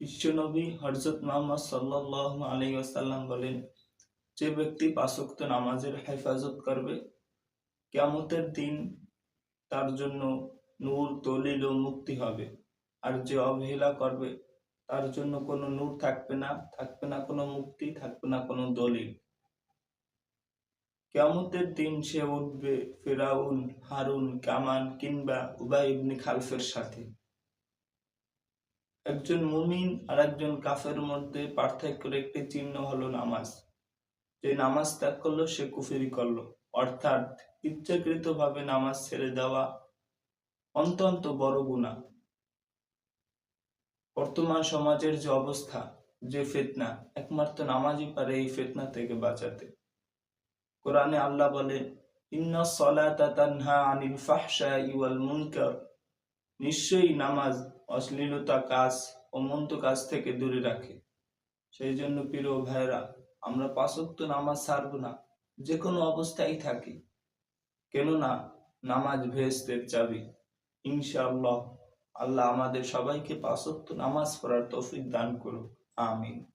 বিশ্বনবী হজরত মোহাম্মদ সাল্লাহ আলী বলেন, যে ব্যক্তি পাঁচক্ত নামাজের হেফাজত করবে, কেয়ামতের দিন তার জন্য নূর, দলিল ও মুক্তি হবে। আর যে অবহেলা করবে, তার জন্য কোনো নূর থাকবে না থাকবে না কোনো মুক্তি, থাকবে না কোনো দলিল। কেয়ামতের দিন সে উঠবে ফেরাউন, হারুন, কামান কিংবা উবাই খালফের সাথে। একজন মুমিন আর একজন কাফের মধ্যে পার্থক্যের একটি চিহ্ন হলো নামাজ। যে নামাজ ত্যাগ করল, সে কুফিরি করল। অর্থাৎ ইচ্ছাকৃত ভাবে নামাজ ছেড়ে দেওয়া অত্যন্ত বড় গুণা। বর্তমান সমাজের যে অবস্থা, যে ফেতনা, একমাত্র নামাজই পারে এই ফেতনা থেকে বাঁচাতে। কোরআনে আল্লাহ বলে, ইন্না সলাতা তানহা আনিল ফাহশাই ওয়াল মুনকার। নিশ্চয়ই নামাজ অশ্লীলতা কাজ ও মন্দ কাজ থেকে দূরে রাখে। সেই জন্য প্রিয় ভাইরা আমরা পাঁচক্ত নামাজ ছাড়ব না যে কোনো অবস্থায় থাকি। কেননা, নামাজ ভেস্তের চাবি। ইনশাআল্লাহ, আল্লাহ আমাদের সবাইকে পাঁচক্ত নামাজ পড়ার তৌফিক দান করুক। আমিন।